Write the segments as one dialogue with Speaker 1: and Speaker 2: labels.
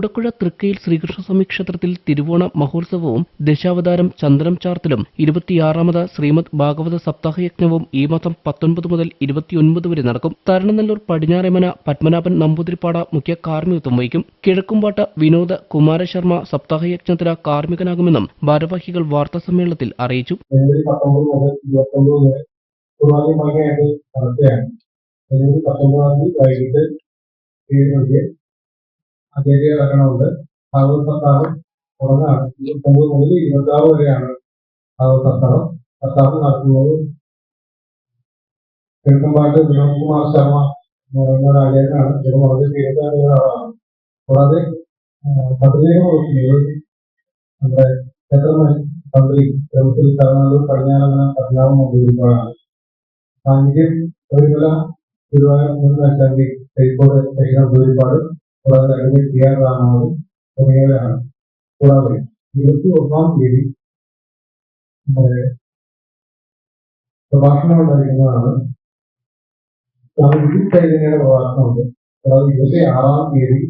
Speaker 1: മൂടക്കുഴ തൃക്കയിൽ ശ്രീകൃഷ്ണസ്വാമി ക്ഷേത്രത്തിൽ തിരുവോണ മഹോത്സവവും ദശാവതാരം ചന്ദ്രം ചാർത്തലും ഇരുപത്തിയാറാമത് ശ്രീമദ് ഭാഗവത സപ്താഹയജ്ഞവും ഈ മാസം പത്തൊൻപത് മുതൽ ഇരുപത്തിയൊൻപത് വരെ നടക്കും. തരണനെല്ലൂർ പടിഞ്ഞാറേമന പത്മനാഭൻ നമ്പൂതിരിപ്പാട മുഖ്യ കാർമ്മികത്വം വഹിക്കും. കിഴക്കുംപാട്ട വിനോദ കുമാരശർമ്മ സപ്താഹയജ്ഞത്തിന് കാർമ്മികനാകുമെന്നും ഭാരവാഹികൾ വാർത്താ സമ്മേളനത്തിൽ
Speaker 2: അറിയിച്ചു പത്തൊമ്പതാം തീയതി വൈകിട്ട് ഏഴ് മണിക്ക് അദ്വൈതീയ വരണമുണ്ട് ഭാഗവത സപ്താഹം തുടങ്ങാണ് ഒമ്പത് മുതൽ ഇരുപത്താറ് വരെയാണ് ഭാഗവത സപ്താഹം സപ്താഹം നടത്തുന്നത് കിഴക്കമ്പാട്ട് വിനോദ്കുമാർ ശർമ്മ എന്ന് പറയുന്ന ഒരു ആചാര്യനാണ്. ഇത് വളരെ പേരുന്ന ഒരാളാണ്. കൂടാതെ പതിനേഴ് വകുപ്പിൽ നമ്മുടെ ക്ഷേത്രമണി തന്ത്രി പ്രവൃത്തി കർണാടക പടിഞ്ഞാറങ്ങന പതിനാറ് നമ്പൂതിരിപ്പാടാണ് സാന്നിധ്യം ഒരുമല ഗുരുവായൂർ മേൽശാന്തി കരിക്കോട് ശശി നമ്പൂതിരിപ്പാട് കൂടാതെ അഡ്വക്കേറ്റ് ടി ആർ രാമനാഥ് തുടങ്ങിയവരാണ് കൂടാതെ ഇരുപത്തി ഒന്നാം തീയതി നമ്മുടെ പ്രഭാഷണം ഉണ്ടായിരിക്കുന്നതാണ് സ്വാമി വിജി ചൈതന്യയുടെ പ്രഭാഷണമുണ്ട് കൂടാതെ ഇരുപത്തി ആറാം തീയതി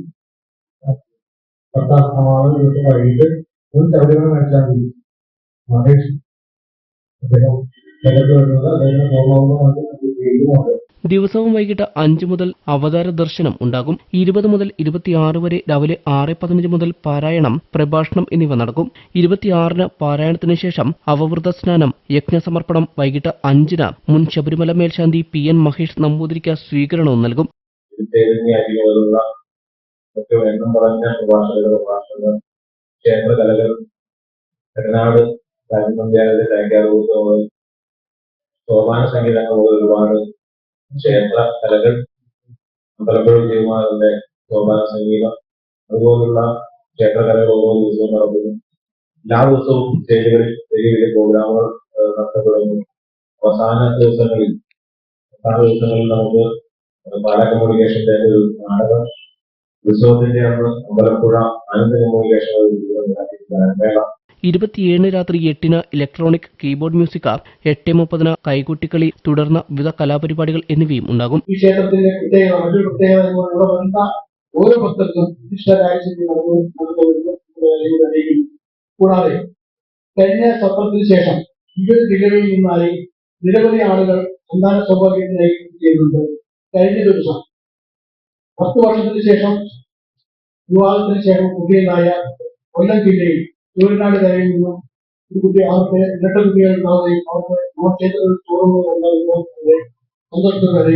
Speaker 2: പത്താം സമാപന ദിവസം വൈകിട്ട് മുൻ ശബരിമല മേൽശാന്തി മഹേഷ് അദ്ദേഹം രംഗത്ത് വരുന്നത് അദ്ദേഹം പൂർണമായിട്ട് ചെയ്യുന്നുണ്ട്
Speaker 1: ദിവസവും വൈകിട്ട് അഞ്ച് മുതൽ അവതാര ദർശനം ഉണ്ടാകും. ഇരുപത് മുതൽ ഇരുപത്തിയാറ് വരെ രാവിലെ ആറ് പതിനഞ്ച് മുതൽ പാരായണം പ്രഭാഷണം എന്നിവ നടക്കും. ഇരുപത്തിയാറിന് പാരായണത്തിന് ശേഷം അവവൃത സ്നാനം യജ്ഞസമർപ്പണം വൈകിട്ട് അഞ്ചിന് മുൻ ശബരിമല മേൽശാന്തി പി എൻ മഹേഷ് നമ്പൂതിരിക്ക് സ്വീകരണവും നൽകും.
Speaker 2: ചൈതന്യമായിട്ടുള്ള മറ്റു എണ്ണം പറഞ്ഞ പ്രഭാഷകരുടെ പ്രഭാഷണങ്ങൾ ക്ഷേത്ര കലകൾ കടനാട് രാജപഞ്ചായത്ത് ചാക്യാർകൂത്ത് സോപാന സംഗീതങ്ങൾ ഒരുപാട് ക്ഷേത്ര കലകൾ അമ്പലപ്പുഴ ചെയ്യുമാറിന്റെ സോപാന സംഗീതം അതുപോലുള്ള ക്ഷേത്ര കലകൾ ഓരോ ദിവസവും നടക്കുന്നു എല്ലാ ദിവസവും സ്റ്റേജുകളിൽ വലിയ വലിയ പ്രോഗ്രാമുകൾ നടത്തപ്പെടുന്നു. അവസാന ദിവസങ്ങളിൽ അവസാന ദിവസങ്ങളിൽ നമുക്ക് പാല കമ്മ്യൂണിക്കേഷന്റെ ഒരു നാടകം ഉത്സവത്തിന്റെ അന്ന് അമ്പലപ്പുഴ ആനന്ദ കമ്മ്യൂണിക്കേഷൻ മേള.
Speaker 1: ഇരുപത്തിയേഴിന് രാത്രി എട്ടിന് ഇലക്ട്രോണിക് കീബോർഡ് മ്യൂസിക് ആർ എട്ട് മുപ്പതിന് കൈകൊട്ടിക്കളി തുടർന്ന് വിവിധ കലാപരിപാടികൾ എന്നിവയും ഉണ്ടാകും.
Speaker 2: ഓരോ ഭക്തർക്കും കൂടാതെ കഴിഞ്ഞ സത്രത്തിന് ശേഷം വിവിധ ജില്ലകളിൽ നിന്നായി നിരവധി ആളുകൾ സന്താന സൗഭാഗ്യത്തിനായി ചെയ്യുന്നുണ്ട്. കഴിഞ്ഞ ദിവസം പത്ത് വർഷത്തിന് ശേഷം വിവാഹത്തിന് ശേഷം കുട്ടികളായ കൊല്ലം ജില്ലയിൽ ചൂരനാട് കഴിയുന്നു ഒരു കുട്ടി അവർക്ക് ഇരട്ട കുട്ടികൾ ഉണ്ടാവുകയും അവർക്ക് നമ്മുടെ ക്ഷേത്രത്തിൽ തുറന്നു ഉണ്ടാകുമ്പോൾ സന്തോഷത്തോടെ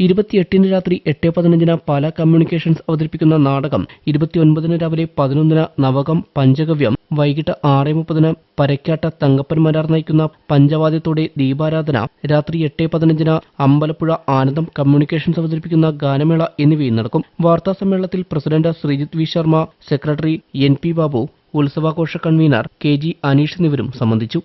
Speaker 1: ഇരുപത്തിയെട്ടിന് രാത്രി എട്ട് പതിനഞ്ചിന് പാല കമ്മ്യൂണിക്കേഷൻസ് അവതരിപ്പിക്കുന്ന നാടകം ഇരുപത്തിയൊൻപതിന് രാവിലെ പതിനൊന്നിന് നവകം പഞ്ചഗവ്യം വൈകിട്ട് ആറ് മുപ്പതിന് പരക്കാട്ട തങ്കപ്പന്മാരാർ നയിക്കുന്ന പഞ്ചവാദ്യത്തോടെ ദീപാരാധന രാത്രി എട്ട് പതിനഞ്ചിന് അമ്പലപ്പുഴ ആനന്ദം കമ്മ്യൂണിക്കേഷൻസ് അവതരിപ്പിക്കുന്ന ഗാനമേള എന്നിവയും നടക്കും. വാർത്താ സമ്മേളനത്തിൽ president Sreejith V Sharma secretary N P Babu ഉത്സവാഘോഷ convener K G Aneesh എന്നിവരും സംബന്ധിച്ചു